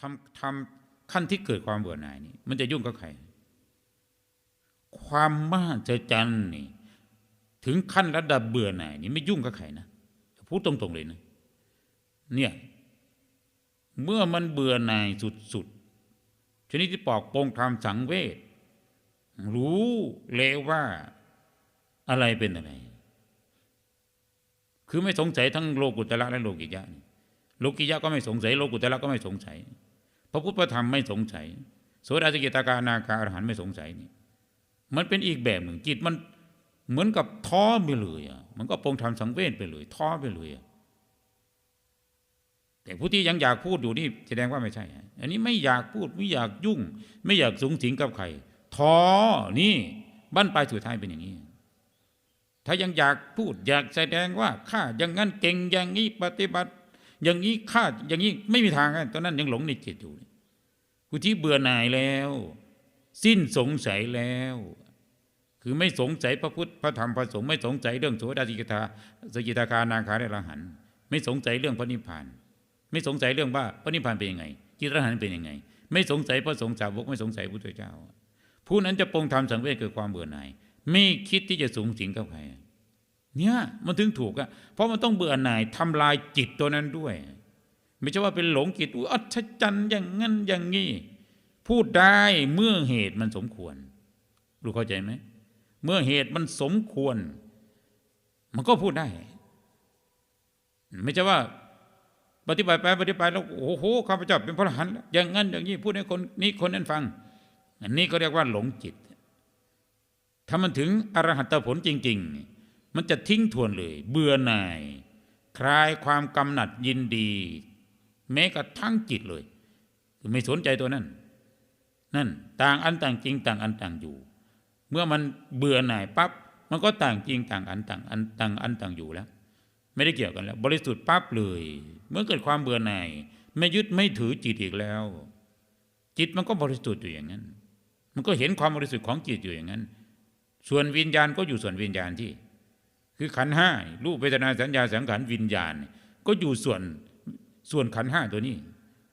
ทำทำขั้นที่เกิดความเบื่อหน่ายนี่มันจะยุ่งกับใคร ความมหัศจรรย์นี่ถึงขั้นระดับเบื่อหน่ายนี่ไม่ยุ่งกับใครนะพูดตรงๆเลยนะเนี่ยเมื่อมันเบื่อหน่ายสุดๆชนิดที่ปอกโปงทำสังเวชรู้แล้วว่าอะไรเป็นอะไร คือไม่สงสัยทั้งโลกุตระและโลกิยะ โลกิยะก็ไม่สงสัย โลกุตระก็ไม่สงสัย พระพุทธธรรมไม่สงสัยโสดาสกิตาการนาคาอรหันไม่สงสัยนี่มันเป็นอีกแบบหนึ่งจิตมันเหมือนกับท้อไปเลยอะมันก็ปรงทำสังเวชไปเลย ท้อไปเลยอะแต่ผู้ที่ยังอยากพูดอยู่นี่แสดงว่าไม่ใช่ อันนี้ไม่อยากพูดไม่อยากยุ่ง ไม่อยากสูงสิงกับใครท้อนี่บั้นปลายสุดท้ายเป็นอย่างนี้ ถ้ายังอยากพูดอยากแสดงว่าข้าอย่างนั้นเก่งอย่างนี้ปฏิบัติ อย่างนี้ข้าอย่างนี้ไม่มีทางตอนนั้นยังหลงในจิตอยู่ผู้ที่เบื่อหน่ายแล้ว สิ้นสงสัยแล้ว คือไม่สงสัยพระพุทธพระธรรมพระสงฆ์ไม่สงสัยเรื่องโสดาสิกตาสกิตาคานาคาและอรหันไม่สงสัยเรื่องพระนิพพาน ไม่สงสัยเรื่องว่าพระนิพพานเป็นยังไงจิตอรหันเป็นยังไง ไม่สงสัยพระสงฆ์สาวกไม่สงสัยพระพุทธเจ้า ผู้นั้นจะปรงธรรมสังเวชเกิดความเบื่อหน่าย ไม่คิดที่จะสูงสิงกับใคร เนี่ยมันถึงถูกอะเพราะมันต้องเบื่อหน่ายทำลายจิตตัวนั้นด้วย ไม่ใช่ว่าเป็นหลงจิตอุอัศจรรย์อย่างงั้นอย่างงี้พูดได้เมื่อเหตุมันสมควร รู้เข้าใจไหมเมื่อเหตุมันสมควร มันก็พูดได้ ไม่ใช่ว่า ปฏิบัติไปปฏิบัติแล้วโอ้โหข้าพเจ้าเป็นพระอรหันต์อย่างนั้นอย่างนี้พูดให้คนนี้คนนั้นฟัง อันนี้ก็เรียกว่าหลงจิต ถ้ามันถึงอรหัตผลจริง ๆ มันจะทิ้งทวนเลย เบื่อหน่าย คลายความกำหนัดยินดี แม้กระทั่งจิตเลย คือไม่สนใจตัวนั้น นั่น ต่างอันต่างจริงต่างอันต่างอยู่ เมื่อมันเบื่อหน่ายปั๊บมันก็ต่างจริงต่างอันต่างอันต่างอันต่างอยู่แล้ว ไม่ได้เกี่ยวกันแล้ว บริสุทธิ์ปั๊บเลย เมื่อเกิดความเบื่อหน่าย ไม่ยึดไม่ถือจิตอีกแล้ว จิตมันก็บริสุทธิ์อยู่อย่างนั้น มันก็เห็นความบริสุทธิ์ของจิตอยู่อย่างนั้น ส่วนวิญญาณก็อยู่ส่วนวิญญาณที่ คือขันห้ารูปเวทนาสัญญาสังขารวิญญาณ ก็อยู่ส่วนส่วนขันห้าตัวนี้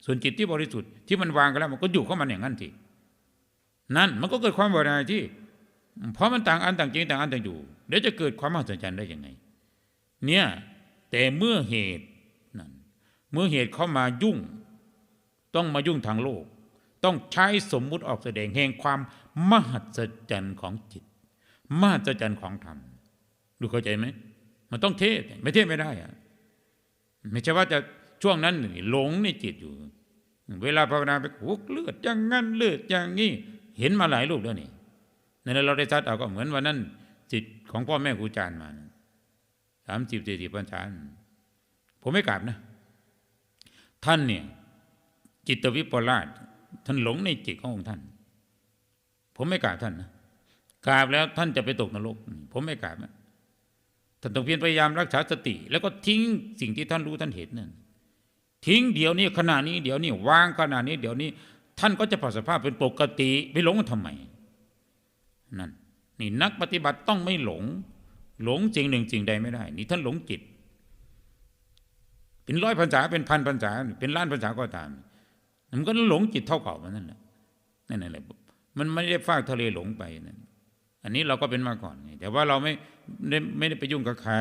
ส่วนจิตที่บริสุทธิ์ที่มันวางกันแล้วมันก็อยู่เข้ามันอย่างนั้นทีนั่นมันก็เกิดความบื่อหน่ายที่ เพราะมันต่างอันต่างจริงต่างอันต่างอยู่เดี๋ยวจะเกิดความมหัศจรรย์ได้ยังไง เนี่ยแต่เมื่อเหตุนั่นเมื่อเหตุเข้ามายุ่ง ต้องมายุ่งทางโลก ต้องใช้สมมุติออกแสดงแห่งความมหัศจรรย์ของจิต มหัศจรรย์ของธรรม ดูเข้าใจไหมมันต้องเทศไม่เทศไม่ได้อะไม่ใช่ว่าจะช่วงนั้นหลงในจิตอยู่ เวลาภาวนาไปโอ้เลือดอย่างงั้นเลือดอย่างนี้เห็นมาหลายรูปแล้วนี่ในนั้นเราได้ซัดเอาก็เหมือนวันนั้นจิตของพ่อแม่ครูอาจารย์มาสามสิบสี่สิบพรรษาผมไม่กราบนะ ท่านเนี่ยจิตวิปลาสท่านหลงในจิตขององค์ท่าน ผมไม่กราบท่านนะกราบแล้วท่านจะไปตกนรก ผมไม่กราบนะ ท่านต้องเพียรพยายามรักษาสติ แล้วก็ทิ้งสิ่งที่ท่านรู้ท่านเห็นนั่นทิ้งเดี๋ยวนี้ขณะนี้เดี๋ยวนี้วางขณะนี้ เดี๋ยวนี้ ท่านก็จะปรับสภาพเป็นปกติไปหลงทำไมนั่นนี่นักปฏิบัติต้องไม่หลง หลงจริงหนึ่งจริงใดไม่ได้ นี่ท่านหลงจิต เป็นร้อยพรรษาเป็นพันพรรษาเป็นล้านพรรษาก็ตาม มันก็หลงจิตเท่าเก่ามันนั่นแหละนั่นแหละมันไม่ได้ฟากทะเลหลงไปนั่นอันนี้เราก็เป็นมาก่อนแต่ว่าเราไม่ ไม่ได้ไปยุ่งกับใคร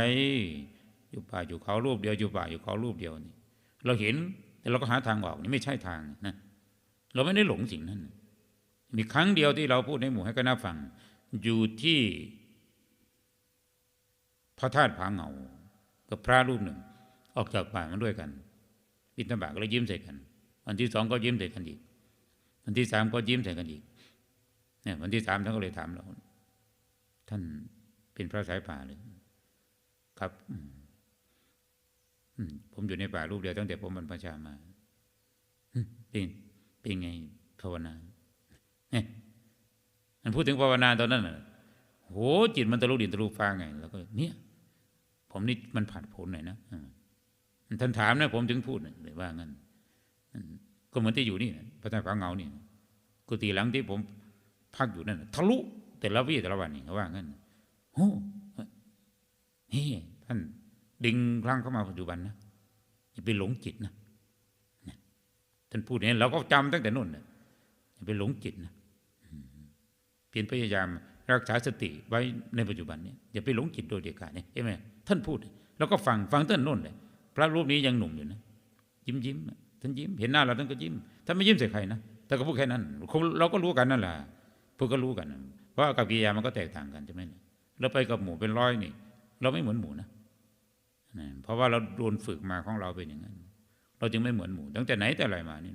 อยู่ป่าอยู่เขารูปเดียวอยู่ป่าอยู่เขารูปเดียวนี่เราเห็นแต่เราก็หาทางออกนี่ไม่ใช่ทางนะเราไม่ได้หลงสิ่งนั้น มีครั้งเดียวที่เราพูดในหมู่ให้คณะฟัง อยู่ที่พระธาตุผาเงากับพระรูปหนึ่ง ออกจากป่ามาด้วยกันบิณฑบาตก็เลยยิ้มใส่กันวันที่สองก็ยิ้มใส่กันอีกวันที่สามก็ยิ้มใส่กันอีกเนี่ยวันที่สามท่านก็เลยถามเราท่าน เป็นพระสายป่าเลยครับผมอยู่ในป่ารูปเดียวตั้งแต่ผมบรรพชามาเป็นเป็นไงภาวนาเนี่ยมันพูดถึงภาวนาตอนนั้นน่ะโหจิตมันตะลุดินตะลุฟ้าไง แล้วก็ เนี่ย ผมนี่มันผ่านผลหน่อยนะท่านถามนะผมถึงพูดเลยว่างั้นก็เหมือนที่อยู่นี่พระธาตุฟ้าเงาเนี่ยกุฏิหลังที่ผมพักอยู่นั่นทะลุแต่ละวิแต่ละวันนี่เขาว่างั้น โอ้เฮ้ท่านดึงครั้งเข้ามาปัจจุบันนะอย่าไปหลงจิตนะท่านพูดอย่างนี้เราก็จำตั้งแต่นู่นนะอย่าไปหลงจิตนะเพียรพยายามรักษาสติไว้ในปัจจุบันนี้อย่าไปหลงจิตโดยเด็ดขาดเนี่ยเห็นไหมท่านพูดเราก็ฟังฟังท่านนู่นเลยพระรูปนี้ยังหนุ่มอยู่นะยิ้มยิ้มท่านยิ้มเห็นหน้าเราท่านก็ยิ้มท่านไม่ยิ้มใส่ใครนะแต่ก็พูดแค่นั้น เราก็รู้กันนั่นแหละพวกก็รู้กัน เพราะกับกิริยามันก็แตกต่างกันใช่ไหม เราไปกับหมู่เป็นร้อยนี่ เราไม่เหมือนหมูนะนะเพราะว่าเราโดนฝึกมาของเราเป็นอย่างนั้น เราจึงไม่เหมือนหมูตั้งแต่ไหนแต่ไรมานี่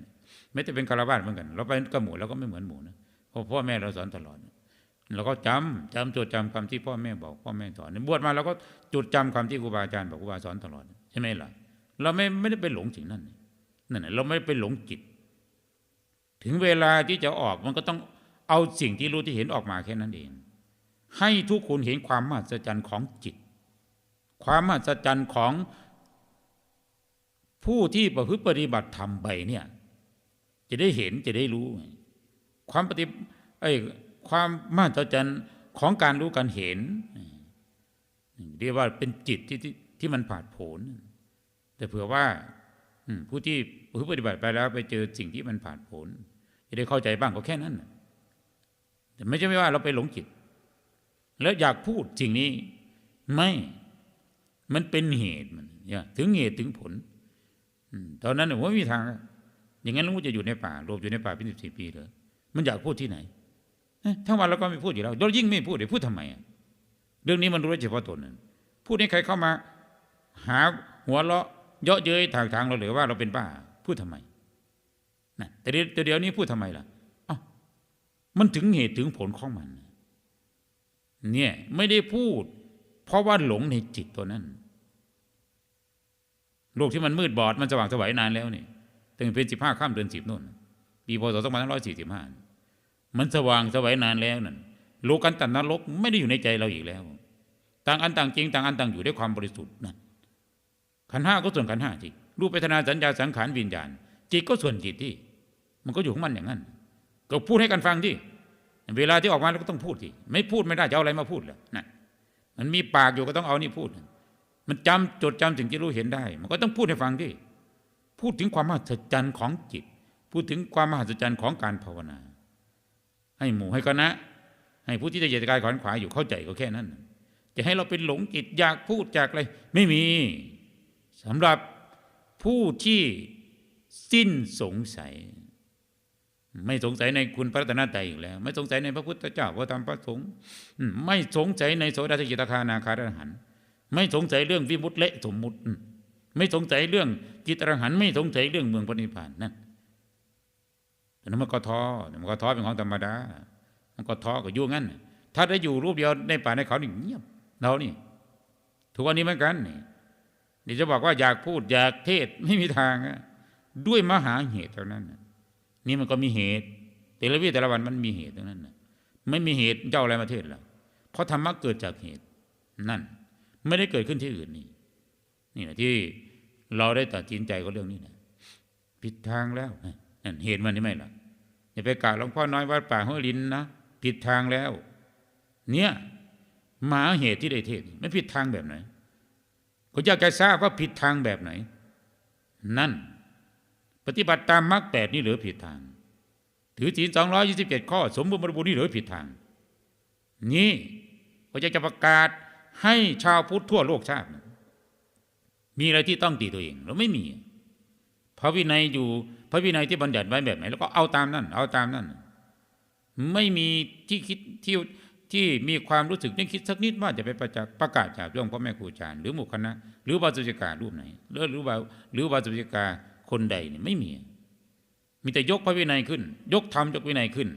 ไม่แต่เป็นคารวะเหมือนกัน เราไปกับหมูเราก็ไม่เหมือนหมูนะเพราะพ่อแม่เราสอนตลอดเราก็จำจำจดจำคำที่พ่อแม่บอกพ่อแม่สอนบวชมาเราก็จดจำคำที่ครูบาอาจารย์บอกครูบาสอนตลอดใช่ไหมล่ะเราไม่ไม่ได้ไปหลงสิ่งนั้นนั่นแหละเราไม่ได้ไปหลงจิต ถึงเวลาที่จะออกมันก็ต้องเอาสิ่งที่รู้ที่เห็นออกมาแค่นั้นเอง ให้ทุกคนเห็นความมหัศจรรย์ของจิต ความมหัศจรรย์ของผู้ที่ประพฤติปฏิบัติธรรมไปเนี่ย จะได้เห็นจะได้รู้ ความปฏิไอ้ความมหัศจรรย์ของการรู้การเห็นเรียกว่าเป็นจิตที่ที่ที่มันผาดโผนแต่เผื่อว่าผู้ที่ประพฤติปฏิบัติไปแล้วไปเจอสิ่งที่มันผ่าดโผนจะได้เข้าใจบ้างก็แค่นั้นแต่ไม่ใช่ไม่ว่าเราไปหลงจิต แล้วอยากพูดสิ่งนี้ ไม่มันเป็นเหตุมันถึงเหตุถึงผลตอนนั้นผมไม่มีทาง อย่างนั้นลุงจะอยู่ในป่าหลบอยู่ในป่าเป็นสิบสี่ปีเลยมันอยากพูดที่ไหนทั้งวันเราก็ไม่พูดอยู่แล้วเรายิ่งไม่พูดเดี๋ยวพูดทำไมอะเรื่องนี้มันรู้เฉพาะตนนั่นพูดให้ใครเข้ามา หาหัวเราะเยาะเย้ยทางทางเราหรือว่าเราเป็นบ้าพูดทำไมนะแต่เดี๋ยวนี้พูดทำไมล่ะอ้ามันถึงเหตุถึงผลของมัน เนี่ยไม่ได้พูด เพราะว่าหลงในจิตตัวนั้น โลกที่มันมืดบอดมันสว่างสวัยนานแล้วนี่ตั้งเป็นสิบห้าข้ามเดือนสิบนู่นปีพศสองพันห้าร้อยสี่สิบห้ามันสว่างสวัยนานแล้วนั่นโลกันตันนรกไม่ได้อยู่ในใจเราอีกแล้ว ต่างอันต่างจริงต่างอันต่างอยู่ด้วยความบริสุทธิ์นั่นขันห้าก็ส่วนขันห้าจิตรูปเวทนาสัญญาสังขารวิญญาณจิตก็ส่วนจิตที่ มันก็อยู่ของมันอย่างนั้น ก็พูดให้กันฟังที่ เวลาที่ออกมาเราก็ต้องพูดทีไม่พูดไม่ได้จะเอาอะไรมาพูดเล่ะนั่นมันมีปากอยู่ก็ต้องเอานี่พูด มันจำจดจำสิ่งที่รู้เห็นได้ มันก็ต้องพูดให้ฟังที่พูดถึงความมหัศจรรย์ของจิต พูดถึงความมหัศจรรย์ของการภาวนา ให้หมู่ให้คณะ ให้ผู้ที่จะเหยียดกายขอนขวาอยู่เข้าใจก็แค่นั้น จะให้เราเป็นหลงจิตอยากพูดจากอะไร ไม่มีสำหรับผู้ที่สิ้นสงสัย ไม่สงสัยในคุณพระรัตนตรัยอีกแล้ว ไม่สงสัยในพระพุทธเจ้าพระธรรมพระสงฆ์ไม่สงสัยในโสดาสกิตาคานาคารหันไม่สงสัยเรื่องวิมุตติและสมมุติ ไม่สงสัยเรื่องจิตอรหันไม่สงสัยเรื่องเมืองพระนิพพานนั่นแต่นั้นมันก็ท้อมันก็ท้อเป็นของธรรมดา มันก็ท้อก็ยู่งั้น ถ้าได้อยู่รูปเดียวในป่าในเขานี่เงียบเรานี่ทุกวันนี้เหมือนกันนี่นี่จะบอกว่าอยากพูดอยากเทศไม่มีทาง ด้วยมหาเหตุเท่านั้น นี่มันก็มีเหตุ แต่ละวิแต่ละวันมันมีเหตุทั้งนั้นนะไม่มีเหตุเจ้าอะไรมาเทศล่ะเพราะธรรมะเกิดจากเหตุนั่น ไม่ได้เกิดขึ้นที่อื่นนี่นี่แหละที่เราได้ตัดสินใจก็เรื่องนี้นะผิดทางแล้วนั่นเหตุมันนี่ไม่ล่ะอย่าไปกล่าวหลวงพ่อน้อยวัดป่าห้วยลินนะผิดทางแล้ว เนี่ยมหาเหตุที่ได้เทศไม่ผิดทางแบบไหนก็อยากจะทราบว่าผิดทางแบบไหน นั่น ปฏิบัติตามมรรคแปดนี่หลือผิดทาง ถือศีลสองร้อยยี่สิบเจ็ดข้อ สมบูรณ์บริบูรณ์นี่หลือผิดทาง นี่ก็จะจะประกาศให้ชาวพุทธทั่วโลกทราบมีอะไรที่ต้องตีตัวเองเราไม่มี พระวินัยอยู่พระวินัยที่บัญญัติไว้แบบไหนแล้วก็เอาตามนั่น เอาตามนั่น ไม่มีที่คิดที่ที่มีความรู้สึกนึกคิดสักนิดว่าจะไปประจักษ์ประกาศจากเรื่องพ่อแม่ครูอาจารย์หรือหมู่คณะ หรือบาสุจิการูปไหนหรือหรือว่าหรือบาสุจิกา คนใดเนี่ยไม่มี มีแต่ยกพระวินัยขึ้น ยกธรรมยกวินัยขึ้น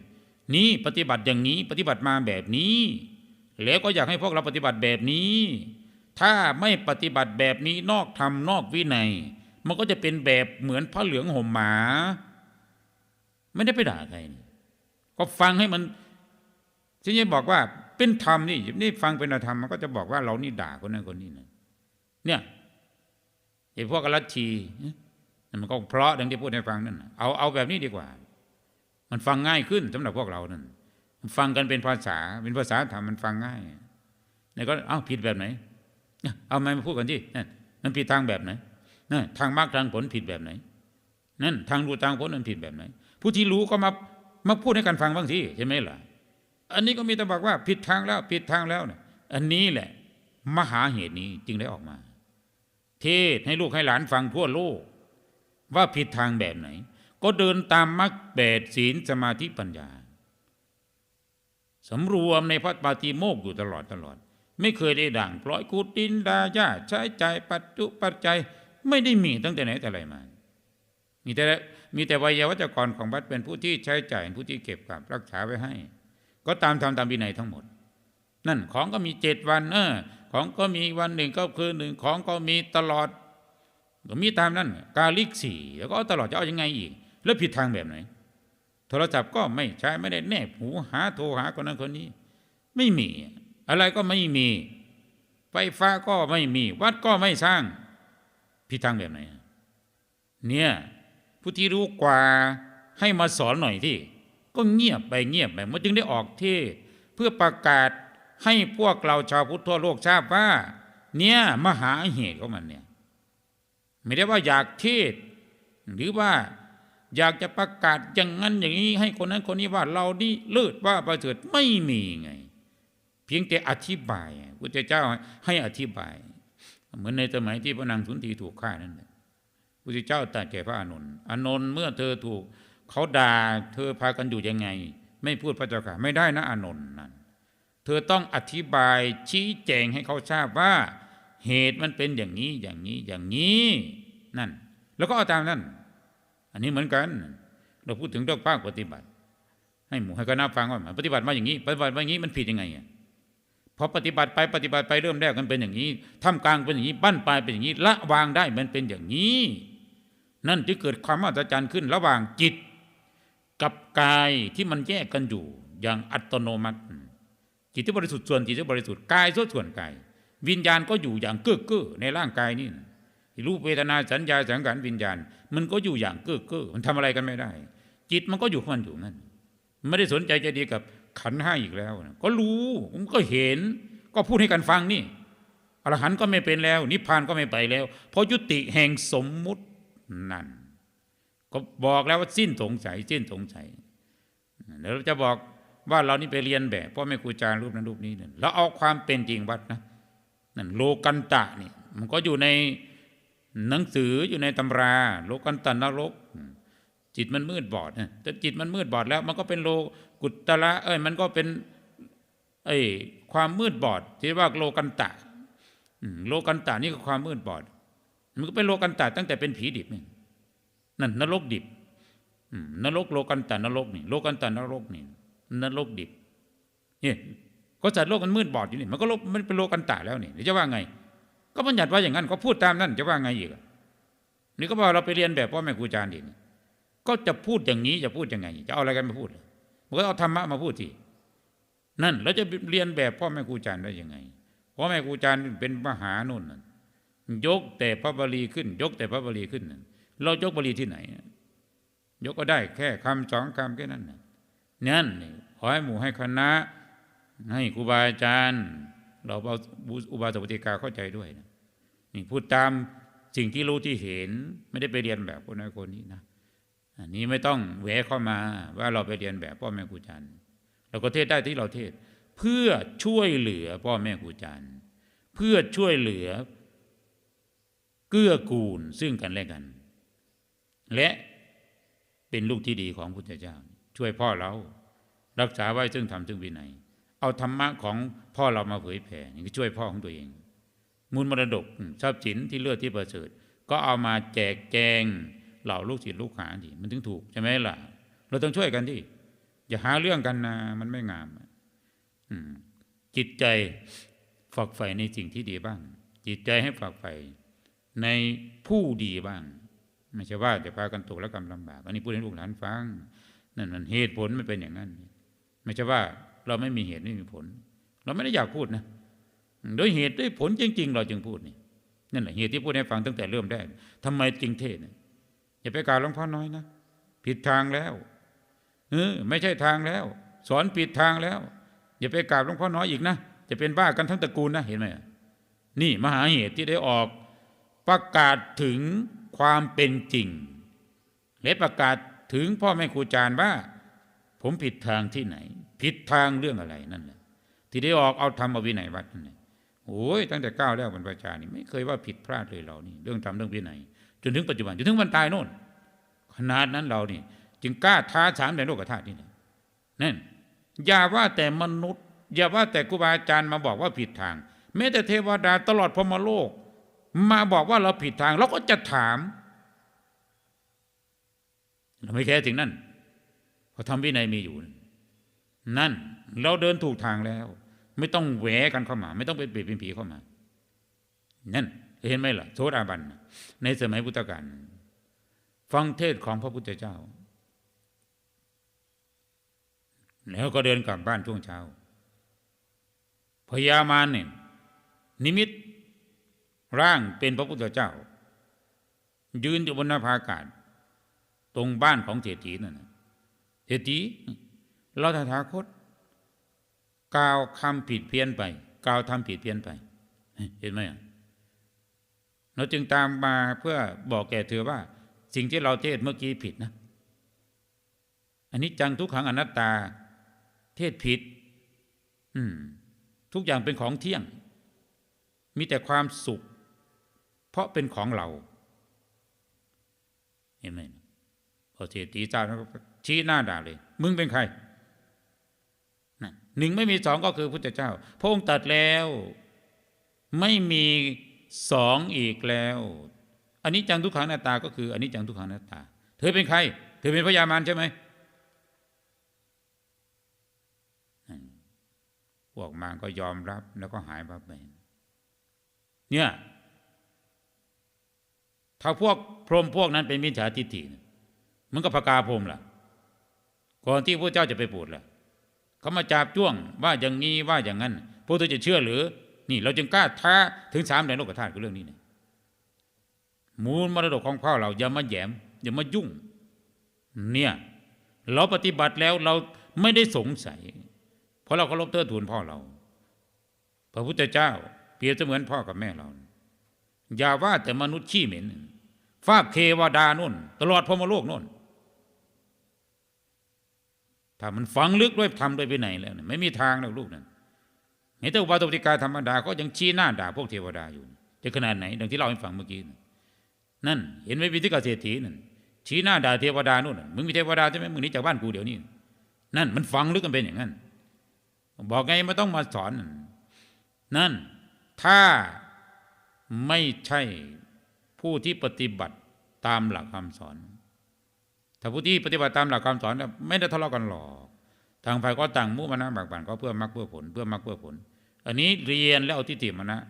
นี้ปฏิบัติอย่างนี้ปฏิบัติมาแบบนี้ แล้วก็อยากให้พวกเราปฏิบัติแบบนี้ ถ้าไม่ปฏิบัติแบบนี้นอกธรรมนอกวินัย มันก็จะเป็นแบบเหมือนพระเหลืองห่มหมา ไม่ได้ไปด่าใครก็ฟังให้มันที่นี่บอกว่าเป็นธรรมนี่นี่ฟังเป็นธรรมมันก็จะบอกว่าเรานี่ด่าคนนั้นคนนี้นะเนี่ยไอ้พวกลัทธิ มันก็เพราะดังที่พูดให้ฟังนั่นเอาเอาแบบนี้ดีกว่า มันฟังง่ายขึ้นสำหรับพวกเรานั่นฟังกันเป็นภาษาเป็นภาษาธรรมมันฟังง่ายนี่ก็เอ้าผิดแบบไหน เอามาพูดกันที่นั่นมันผิดทางแบบไหนนั่นทางมรรคทางผลผิดแบบไหน นั่นทางรู้ทางพ้นมันผิดแบบไหน ผู้ที่รู้ก็มามาพูดให้กันฟังบ้างสิใช่ไหมล่ะ อันนี้ก็มีแต่บอกว่าผิดทางแล้วผิดทางแล้วเนี่ยอันนี้แหละ มหาเหตุนี้จึงได้ออกมา เทศให้ลูกให้หลานฟังทั่วโลก ว่าผิดทางแบบไหน ก็เดินตามมรรคแปดศีลสมาธิปัญญาสำรวมในพระปาติโมกข์อยู่ตลอดตลอด ไม่เคยได้ด่างปล่อยกุดดินดาญาใช้ใจปัจจุปัจจัยไม่ได้มีตั้งแต่ไหนแต่ไรมามีแต่มีแต่วัยวัจกรของวัดเป็นผู้ที่ใช้จ่ายผู้ที่เก็บกับรักษาไว้ให้ ก็ตามทำตามวินัยทั้งหมด นั่นของก็มีเจ็ดวันเออของก็มีวันหนึ่งก็คือหนึ่งของก็มีตลอด ก็มีตามนั้น กาลิกสี่แล้วก็เอาตลอดจะเอายังไงอีก แล้วผิดทางแบบไหน โทรศัพท์ก็ไม่ใช้ไม่ได้แนบหูหาโทรหาคนนั้นคนนี้ ไม่มี อะไรก็ไม่มี ไฟฟ้าก็ไม่มี วัดก็ไม่สร้าง ผิดทางแบบไหน เนี่ยผู้ที่รู้กว่าให้มาสอนหน่อยที่ ก็เงียบไปเงียบไปมันจึงได้ออกเทศน์เพื่อประกาศให้พวกเราชาวพุทธทั่วโลกทราบว่า เนี่ยมหาเหตุของมันเนี่ย ไม่ได้ว่าอยากเทศ หรือว่าอยากจะประกาศอย่างนั้นอย่างนี้ให้คนนั้นคนนี้ว่าเรานี่เลิศว่าประเสริฐไม่มีไง เพียงแต่อธิบายพุทธเจ้าให้อธิบาย เหมือนในสมัยที่พระนางสุนทรีถูกฆ่านั่นแหละพุทธเจ้าตรัสแก่พระอานนท์อานนท์เมื่อเธอถูกเขาด่าเธอพากันอยู่ยังไง ไม่พูดพระเจ้าค่ะไม่ได้นะอานนท์นั่นเธอต้องอธิบายชี้แจงให้เขาทราบว่า เหตุมันเป็นอย่างนี้อย่างนี้อย่างนี้นั่น แล้วก็เอาตามนั้นอันนี้เหมือนกัน เราพูดถึงเรื่องภาคปฏิบัติ ให้หมู่ให้คณะฟังว่าปฏิบัติมาอย่างนี้ ปฏิบัติมาอย่างนี้มันผิดยังไงอะพอปฏิบัติไปปฏิบัติไปเริ่มแรกมันเป็นอย่างนี้ทำกลางเป็นอย่างนี้บั้นปลายเป็นอย่างนี้ ละวางได้มันเป็นอย่างนี้ นั่นที่เกิดความมหัศจรรย์ขึ้นระหว่างจิต กับกายที่มันแยกกันอยู่ อย่างอัตโนมัติ จิตที่บริสุทธิ์ส่วนจิตที่บริสุทธิ์กายส่วนส่วนกาย วิญญาณก็อยู่อย่างเก้อเก้อในร่างกายนี่รูปเวทนาสัญญาสังขารวิญญาณ มันก็อยู่อย่างเก้อเก้อมันทำอะไรกันไม่ได้ จิตมันก็อยู่ของมันอยู่นั่นไม่ได้สนใจจะดีกับขันห้าอีกแล้ว ก็รู้มันก็เห็น ก็พูดให้กันฟังนี่อรหันต์ก็ไม่เป็นแล้ว นิพพานก็ไม่ไปแล้ว เพราะยุติแห่งสมมุตินั่น ก็บอกแล้วว่าสิ้นสงสัยสิ้นสงสัยเดี๋ยวเราจะบอกว่าเรานี่ไปเรียนแบบพ่อแม่ครูอาจารย์รูปนั้นรูปนี้เนี่ยแล้วเอาความเป็นจริงวัดนะ นั่นโลกันตะนี่มันก็อยู่ในหนังสืออยู่ในตำรา โลกันตะนรก จิตมันมืดบอดแต่จิตมันมืดบอดแล้ว มันก็เป็นโลกุตระเอ้ยมันก็เป็นไอ้ความมืดบอดที่ว่าโลกันตะโลกันตะนี่ก็ความมืดบอด มันก็เป็นโลกันตะตั้งแต่เป็นผีดิบนี่นั่นนรกดิบนรกโลกันตะนรกนี่โลกันตะนรกนี่นรกดิบเนี่ย ก็จัดโลกมันมืดบอดอยู่นี่มันก็โลกมันเป็นโลกันตะแล้วนี่จะว่าไง ก็บัญญัติว่าอย่างนั้นก็พูดตามนั้นจะว่าไงอีกอะนี่ก็บอกเราไปเรียนแบบพ่อแม่ครูอาจารย์อีกก็จะพูดอย่างนี้จะพูดยังไง จะเอาอะไรกันมาพูดมันก็เอาธรรมะมาพูดทีนั่นแล้วจะเรียนแบบพ่อแม่ครูอาจารย์ได้ยังไงพ่อแม่ครูอาจารย์เป็นมหานุ่นน่ะยกแต่พระบาลีขึ้น ยกแต่พระบาลีขึ้นน่ะเรายกบาลีที่ไหน ยกก็ได้แค่คำสองคำแค่นั้นนั่นนี่ขอให้หมู่ให้คณะ ให้ครูบาอาจารย์ เราเอาอุบาสกปฏิกาเข้าใจด้วยนะนี่พูดตามสิ่งที่รู้ที่เห็นไม่ได้ไปเรียนแบบคนนั้นคนนี้นะอันนี้ไม่ต้องแหวะเข้ามาว่าเราไปเรียนแบบพ่อแม่ครูอาจารย์เราก็เทศได้ที่เราเทศ เพื่อช่วยเหลือพ่อแม่ครูอาจารย์ เพื่อช่วยเหลือเกื้อกูลซึ่งกันและกัน และเป็นลูกที่ดีของพุทธเจ้า ช่วยพ่อเรา รักษาไว้ซึ่งธรรมซึ่งวินัย เอาธรรมะของพ่อเรามาเผยแผ่นี่ก็ช่วยพ่อของตัวเอง มูลมรดกทรัพย์สินที่เลือดที่ประเสริฐ ก็เอามาแจกแจงเหล่าลูกศิษย์ลูกหาดิมันถึงถูกใช่ไหมล่ะ เราต้องช่วยกันที่อย่าหาเรื่องกันนะมันไม่งามอืมจิตใจฝักใฝ่ในสิ่งที่ดีบ้าง จิตใจให้ฝักใฝ่ในผู้ดีบ้าง ไม่ใช่ว่าจะพากันตกและกำลำบาก อันนี้พูดให้ลูกหลานฟัง นั่นมันเหตุผลไม่เป็นอย่างนั้น ไม่ใช่ว่า เราไม่มีเหตุไม่มีผล เราไม่ได้อยากพูดนะโดยเหตุด้วยผลจริง ๆ เราจึงพูดนี่นั่นแหละเหตุที่พูดให้ฟังตั้งแต่เริ่มแรกทำไมจึงเทศเนี่ยอย่าไปกล่าวหลวงพ่อน้อยนะผิดทางแล้วเออไม่ใช่ทางแล้ว สอนผิดทางแล้ว อย่าไปกราบหลวงพ่อน้อยอีกนะจะเป็นบ้ากันทั้งตระกูลนะเห็นไหมนี่มหาเหตุที่ได้ออกประกาศถึงความเป็นจริง และประกาศถึงพ่อแม่ครูอาจารย์ว่า ผมผิดทางที่ไหน ผิดทางเรื่องอะไรนั่นแหละที่ได้ออกเอาธรรมวินัยวัดนั่นแหละโอ้ยตั้งแต่ก้าวแล้วบรรพชานี่ไม่เคยว่าผิดพลาดเลยเรานี่เรื่องธรรมเรื่องวินัยจนถึงปัจจุบันจนถึงวันตายโน่นขนาดนั้นเรานี่จึงกล้าท้าสามในโลกธาตุนี่นะนั่นอย่าว่าแต่มนุษย์ อย่าว่าแต่ครูบาอาจารย์มาบอกว่าผิดทางแม้แต่เทวดาตลอดพมโลก มาบอกว่าเราผิดทางเราก็จะถามเราไม่แค่ถึงนั่นเพราะทำวินัยมีอยู่นั่ นั่นเราเดินถูกทางแล้ว ไม่ต้องแหวกันเข้ามา ไม่ต้องเป็นเปรตเป็นผีเข้ามา นั่น เห็นไหมล่ะโสดาบัน ในสมัยพุทธกาลฟังเทศของพระพุทธเจ้า แล้วก็เดินกลับบ้านช่วงเช้าพญามารเนี่ยนิมิตร่างเป็นพระพุทธเจ้า ยืนอยู่บนหน้าผาอากาศ ตรงบ้านของเศรษฐีนั่นเศรษฐี เราตถาคต กล่าวคำผิดเพี้ยนไป กล่าวทำผิดเพี้ยนไป เห็นไหมเราจึงตามมาเพื่อบอกแก่เธอว่า สิ่งที่เราเทศเมื่อกี้ผิดนะอันนี้จังทุกขังอนัตตา เทศผิด อืม ทุกอย่างเป็นของเที่ยง มีแต่ความสุข เพราะเป็นของเรา เห็นไหมพอเศรษฐีจ้าก็ชี้หน้าด่าเลย มึงเป็นใคร หนึ่งไม่มีสองก็คือพุทธเจ้า พระองค์ตัดแล้ว ไม่มีสองอีกแล้วอันนี้จังทุกขังหน้าตาก็คืออันนี้จังทุกขังหน้าตา เธอเป็นใคร เธอเป็นพญามารใช่ไหมพวกมารก็ยอมรับแล้วก็หายไปเนี่ย ถ้าพวกพรหมพวกนั้นเป็นมิจฉาทิฏฐิมันก็พกาพรหมล่ะก่อนที่พระเจ้าจะไปปูดล่ะ เขามาจับจ้วงว่าอย่างนี้ว่าอย่างนั้นพวกเธอจะเชื่อหรือ นี่เราจึงกล้าท้าถึงสามแดนโลกธาตุกับเรื่องนี้เนี่ยมูลมรดกของพ่อเราอย่ามาแยมอย่ามายุ่ง เนี่ยเราปฏิบัติแล้วเราไม่ได้สงสัย เพราะเราเคารพเทิดทูนพ่อเรา พระพุทธเจ้า เปรียบเสมือนพ่อกับแม่เรา อย่าว่าแต่มนุษย์ขี้เหม็นฟากเทวดานุ่น ตลอดพมโลกนุ่น ถ้ามันฝังลึกด้วยทำด้วยไปไหนแล้วไม่มีทางแล้วลูกนั้นเห็นแต่อุบาตปฏิกาธรรมดาก็ยังชี้หน้าด่าพวกเทวดาอยู่ จะขนาดไหนดังที่เล่าให้ฟังเมื่อกี้นั่น เห็นไหมวิธีกเศรษฐีนั่นชี้หน้าด่าเทวดานู่นมึงมีเทวดาใช่ไหมมึงหนีจากบ้านกูเดี๋ยวนี้นั่นมันฝังลึกกันเป็นอย่างนั้น บอกไงไม่ต้องมาสอน นั่น ถ้าไม่ใช่ผู้ที่ปฏิบัติตามหลักคำสอน ถ้าผู้ที่ปฏิบัติตามหลักคำสอนไม่ได้ทะเลาะกันหรอกทางฝ่ายก็ต่างมุมานะบากบันก็เพื่อมรรคเพื่อผล เพื่อมรรคเพื่อผล อันนี้เรียนแล้วเอาทิฏฐิมานะ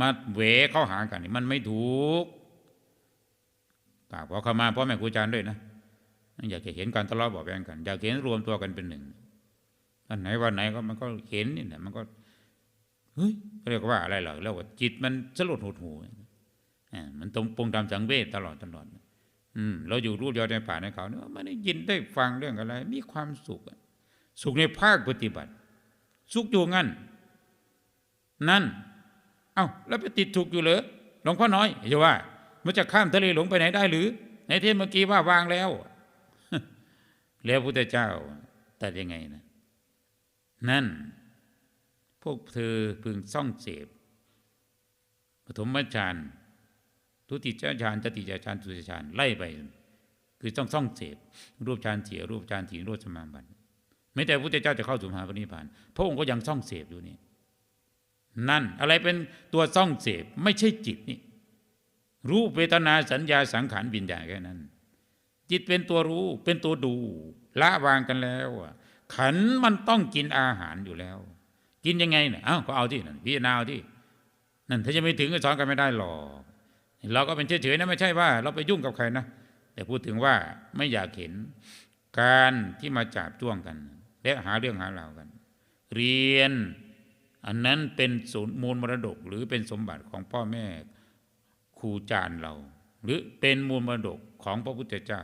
มาเวเข้าหากันนี่มันไม่ถูกกราบขอขมาพ่อแม่ครูอาจารย์ด้วยนะอยากจะเห็นการทะเลาะเบาแวงกัน อยากเห็นรวมตัวกันเป็นหนึ่งอันไหนวันไหนก็มันก็เห็นนี่แหละมันก็เฮ้ยเรียกว่าอะไรหรอแล้วว่าจิตมันสลดหดหูมันตรงปงตามสังเวชตลอดตลอด อืมเราอยู่รูปยอดในป่าในเขาเนี่ยไม่ได้ยินได้ฟังเรื่องอะไร มีความสุขสุขในภาคปฏิบัติ สุขอยู่งั้น นั่น เอา้าแล้วไปติดถูกอยู่เหรอหลวงพ่อน้อยจะว่า มันจะข้ามทะเลหลงไปไหนได้หรือ ในเทศเมื่อกี้ว่าวางแล้ว แล้วพุทธเจ้าตัดยังไงนะนั่น พวกเธอพึงซ่องเสพปฐมฌาน ทุติยฌานจติยฌานทุติยฌานไล่ไป คือต้องซ่องเสพรูปฌานเสียรูปฌานถีรูปสมาบันไม่แต่พระพุทธเจ้าจะเข้าสู่มหาปณิพานพระองค์ก็ยังซ่องเสพอยู่นี่นั่นอะไรเป็นตัวซ่องเสพไม่ใช่จิตนี่รูปเวทนาสัญญาสังขารวิญญาณแค่นั้น จิตเป็นตัวรู้เป็นตัวดู ละวางกันแล้วขันมันต้องกินอาหารอยู่แล้ว กินยังไงเนี่ยอ้าวก็เอาที่นั่นพิจารณาเอาที่นั่นถ้าจะไม่ถึงก็สอนกันไม่ได้หรอก เราก็เป็นเฉยๆนะไม่ใช่ว่า เราไปยุ่งกับใครนะแต่พูดถึงว่าไม่อยากเห็นการที่มาจับจ้วงกัน และหาเรื่องหาเล่ากัน เรียน อันนั้นเป็นศูนย์มูลมรดก หรือเป็นสมบัติของพ่อแม่ครูจารย์เรา หรือเป็นมูลมรดกของพระพุทธเจ้า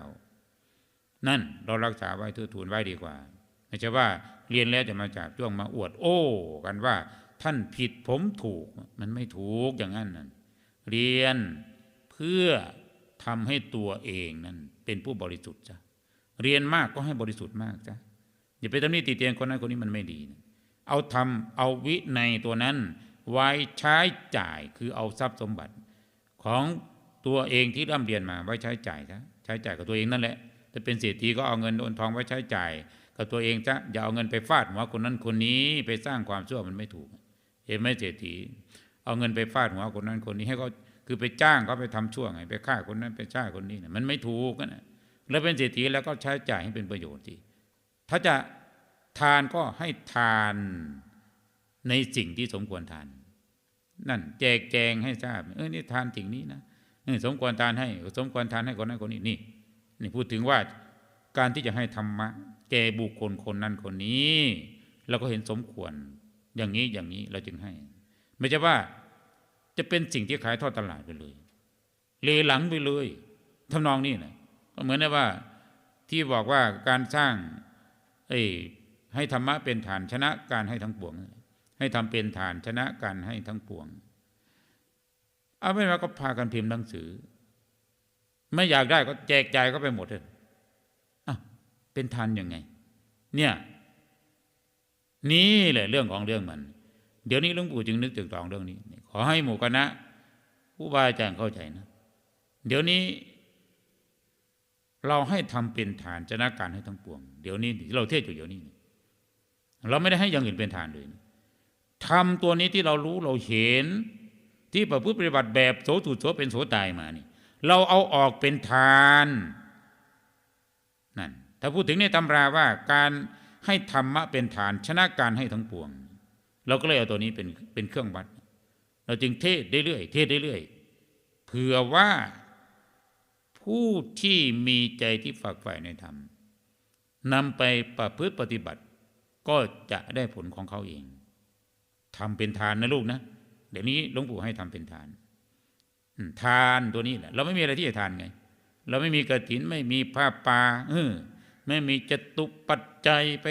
นั่นเรารักษาไว้ทือทูนไว้ดีกว่าไม่ใช่ว่าเรียนแล้วจะมาจับจ้วงมาอวด โอ้ กันว่า ท่านผิดผมถูกมันไม่ถูกอย่างนั้นนั่น เรียนเพื่อทำให้ตัวเองนั้นเป็นผู้บริสุทธิ์จ้ะเรียนมากก็ให้บริสุทธิ์มากจ้ะอย่าไปตำหนิติเตียนคนนั้นคนนี้มันไม่ดีนะเอาทำเอาวิในตัวนั้น ไว้ใช้จ่ายคือเอาทรัพย์สมบัติ ของตัวเองที่ร่ำเรียนมาไว้ใช้จ่ายซะใช้จ่ายกับตัวเองนั่นแหละถ้าเป็นเศรษฐีก็เอาเงินโอนทองไว้ใช้จ่าย กับตัวเองซะอย่าเอาเงินไปฟาดหัวคนนั้นคนนี้ไปสร้างความชั่วมันไม่ถูกเห็นไหมเศรษฐี เอาเงินไปฟาดหัวคนนั้นคนนี้ให้เขาคือไปจ้างเขาไปทำชั่วไงไปฆ่าคนนั้นไปฆ่าคนนี้นี่ยมันไม่ถูกนะแล้วเป็นเศรษฐีแล้วก็ใช้จ่ายให้เป็นประโยชน์ทีถ้าจะทานก็ให้ทานในสิ่งที่สมควรทาน นั่น แจกแจงให้ทราบเออนี่ทานสิ่งนี้นะเออสมควรทานให้ สมควรทานให้คนนั้นคนนี้นี่นี่พูดถึงว่าการที่จะให้ธรรมะ แก่บุคคลคนนั้นคนนี้เราก็เห็นสมควร อย่างนี้อย่างนี้เราจึงให้ ไม่ใช่ว่าจะเป็นสิ่งที่ขายทอดตลาดไปเลย เลหลังไปเลยทำนองนี้นะก็เหมือนกับว่าที่บอกว่าการสร้างเอ้ให้ธรรมะเป็นฐานชนะการให้ทั้งปวง ให้ทำเป็นฐานชนะการให้ทั้งปวง เอาไม่มาก็พากันพิมพ์หนังสือ ไม่อยากได้ก็แจกจ่ายก็ไปหมดเลยอะเป็นทานยังไง เนี่ย นี่แหละเรื่องของเรื่องมัน เดี๋ยวนี้หลวงปู่จึงนึกถึงตองเรื่องนี้ ขอให้หมู่คณะผู้บาอาจารย์เข้าใจนะ เดี๋ยวนี้ เราให้ทำเป็นฐานชนะการให้ทั้งปวง เดี๋ยวนี้ที่เราเทศอยู่เดี๋ยวนี้ เราไม่ได้ให้อย่างอื่นเป็นฐานเลยทำตัวนี้ที่เรารู้เราเห็น ที่ประพฤติปฏิบัติแบบโสตุโสเป็นโสตายมานี่เราเอาออกเป็นทานนั่นถ้าพูดถึงในตำราว่าการให้ธรรมะเป็นฐานชนะการให้ทั้งปวง เราก็เลยเอาตัวนี้เป็นเป็นเครื่องวัด เราจึงเทศได้เรื่อยเทศได้เรื่อยเผื่อว่าผู้ที่มีใจที่ฝักใฝ่ในธรรมนำไปประพฤติปฏิบัติ ก็จะได้ผลของเขาเองทำเป็นทานนะลูกนะเดี๋ยวนี้หลวงปู่ให้ทำเป็นทานทานตัวนี้แหละ เราไม่มีอะไรที่จะทานไง เราไม่มีกระถินไม่มีผ้าป่าเออไม่มีจตุปัจจัยไป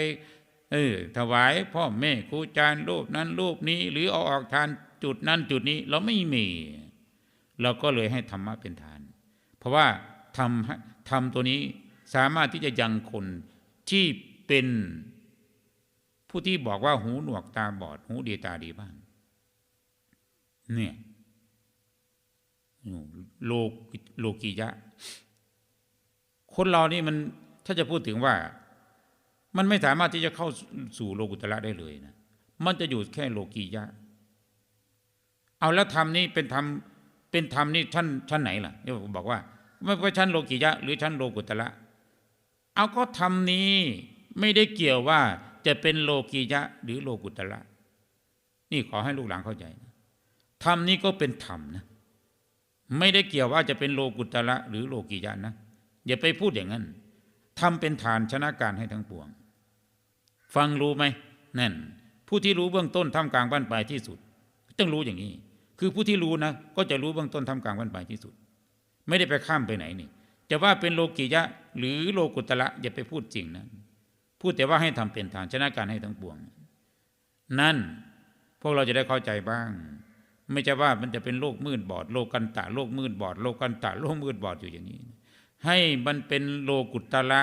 เออถวายพ่อแม่ครูอาจารย์รูปนั้นรูปนี้ หรือเอาออกทานจุดนั้นจุดนี้ เราไม่มี เราก็เลยให้ธรรมะเป็นทาน เพราะว่าทำทำตัวนี้สามารถที่จะยังคนที่เป็นผู้ที่บอกว่าหูหนวกตาบอด หูดีตาดีบ้างเนี่ยโลกโลกียะ คนเรานี่มันถ้าจะพูดถึงว่า มันไม่สามารถที่จะเข้าสู่โลกุตระได้เลยนะมันจะอยู่แค่โลกียะ เอาแล้วธรรมนี่เป็นธรรมเป็นธรรมนี่ชั้นชั้นไหนล่ะเนี่ยผมบอกว่าไม่ว่าชั้นโลกียะ หรือชั้นโลกุตระเอาก็ธรรมนี้ไม่ได้เกี่ยวว่าจะเป็นโลกียะหรือโลกุตระนี่ขอให้ลูกหลานเข้าใจนะธรรมนี้ก็เป็นธรรมนะไม่ได้เกี่ยวว่าจะเป็นโลกุตระหรือโลกียะนะอย่าไปพูดอย่างนั้นทำเป็นฐานชนะการให้ทั้งปวง ฟังรู้ไหมนั่น ผู้ที่รู้เบื้องต้นทำกลางบ้านปลายที่สุดต้องรู้อย่างนี้ คือผู้ที่รู้นะก็จะรู้เบื้องต้นทำกลางบ้านปลายที่สุด ไม่ได้ไปข้ามไปไหนนี่ จะว่าเป็นโลกิยะ หรือโลกุตระอย่าไปพูดจริงนะพูดแต่ว่าให้ทำเป็นฐานชนะการให้ทั้งปวง นั่นพวกเราจะได้เข้าใจบ้าง ไม่ใช่ว่ามันจะเป็นโลกมืดบอด โลกันตะโลกมืดบอด โลกันตะโลกมืดบอดอยู่อย่างนี้ ให้มันเป็นโลกุตระ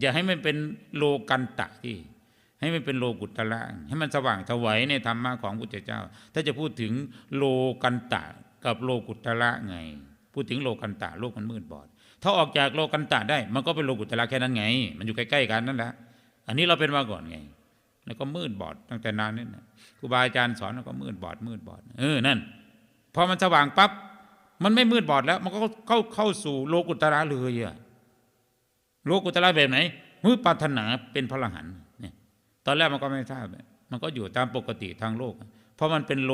อย่าให้มันเป็นโลกันตะที่ ให้มันเป็นโลกุตระให้มันสว่างถวายในธรรมะของพุทธเจ้า ถ้าจะพูดถึงโลกันตะกับโลกุตระไง พูดถึงโลกันตะโลกมันมืดบอด ถ้าออกจากโลกันตะได้ มันก็เป็นโลกุตระแค่นั้นไง มันอยู่ใกล้ๆกันนั่นแหละอันนี้เราเป็นมาก่อนไง แล้วก็มืดบอดตั้งแต่นานนี่นะครูบาอาจารย์สอนแล้วก็มืดบอด มืดบอด เออนั่นพอมันสว่างปั๊บมันไม่มืดบอดแล้ว มันก็เข้าเข้าสู่โลกุตระเลยอะ โลกุตระแบบไหนมือปรารถนาเป็นพระรหันเนี่ยตอนแรกมันก็ไม่ทราบ มันก็อยู่ตามปกติทางโลก เพราะมันเป็นโล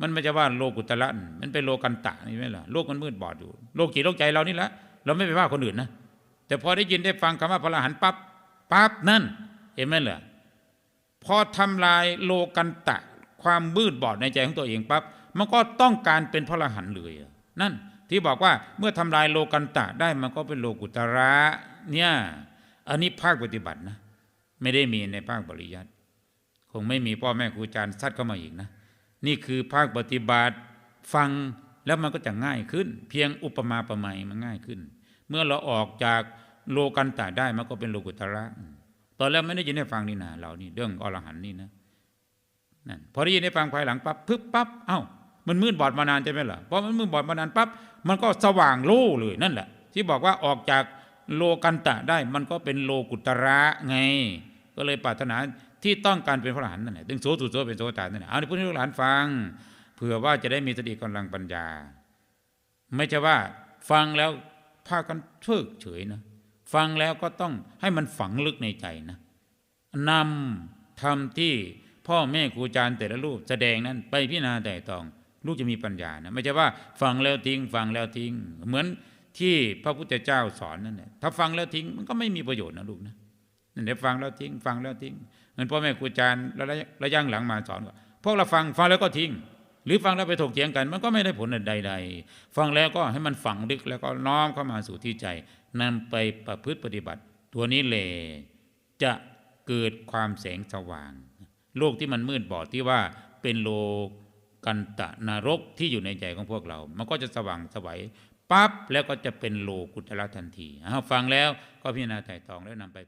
มันไม่ใช่ว่าโลกุตระมันเป็นโลกันตะนี่ไหมล่ะโลกมันมืดบอดอยู่ โลกจิตโลกใจเรานี่แหละเราไม่ไปว่าคนอื่นนะแต่พอได้ยินได้ฟังคำว่าพระรหันปั๊บปั๊บนั่น เห็นไหมล่ะพอทำลายโลกันตะ ความมืดบอดในใจของตัวเองปั๊บมันก็ต้องการเป็นพระรหันเลยนั่น ที่บอกว่าเมื่อทำลายโลกันตะได้มันก็เป็นโลกุตระเนี่ยอันนี้ภาคปฏิบัตินะ ไม่ได้มีในภาคปริยัติคงไม่มีพ่อแม่ครูอาจารย์ซัดเข้ามาอีกนะ นี่คือภาคปฏิบัติฟังแล้วมันก็จะง่ายขึ้น เพียงอุปมาประไมยมันง่ายขึ้น เมื่อเราออกจากโลกันตะได้มันก็เป็นโลกุตระตอนแรกไม่ได้ยินได้ฟังนี่นะเรานี่เรื่องอรหันนี่นะนั่นพอได้ยินได้ฟังภายหลังปั๊บพึบปั๊บเอ้า มันมืดบอดมานานใช่ไหมล่ะพอมันมืดบอดมานานปั๊บมันก็สว่างโล่เลยนั่นแหละ ที่บอกว่าออกจากโลกันตะได้มันก็เป็นโลกุตระไง ก็เลยปรารถนาที่ต้องการเป็นพระอรหันต์นั่นแหละถึงโสสุโสเป็นโสตานนั่นแหละเอาในพูดให้ลูกหลานฟังเผื่อว่าจะได้มีสติกำลังปัญญา ไม่ใช่ว่าฟังแล้วพากันเพิกเฉยนะ ฟังแล้วก็ต้องให้มันฝังลึกในใจนะนำทำที่พ่อแม่ครูอาจารย์แต่ละรูปแสดงนั้นไปพิจารณาแต่ตอง ลูกจะมีปัญญานะไม่ใช่ว่าฟังแล้วทิ้ง ฟังแล้วทิ้ง เหมือนที่พระพุทธเจ้าสอนนั่นแหละถ้าฟังแล้วทิ้งมันก็ไม่มีประโยชน์นะลูกนะนั่นเดี๋ยวฟังแล้วทิ้ง ฟังแล้วทิ้งเหมือนพ่อแม่ครูอาจารย์ระยะระยะหลังมาสอนว่าพวกเราฟังฟังแล้วก็ทิ้ง หรือฟังแล้วไปถกเถียงกัน มันก็ไม่ได้ผลใดๆ ฟังแล้วก็ให้มันฝังลึกแล้วก็น้อมเข้ามาสู่ที่ใจนำไปประพฤติปฏิบัติ ตัวนี้เลยจะเกิดความแสงสว่าง โลกที่มันมืดบอดที่ว่าเป็นโลก กันตะนรกที่อยู่ในใจของพวกเรา มันก็จะสว่างสวัยปั๊บแล้วก็จะเป็นโลกุตละทันทีฟังแล้วก็พิจารณาไต่ตองแล้วนำไป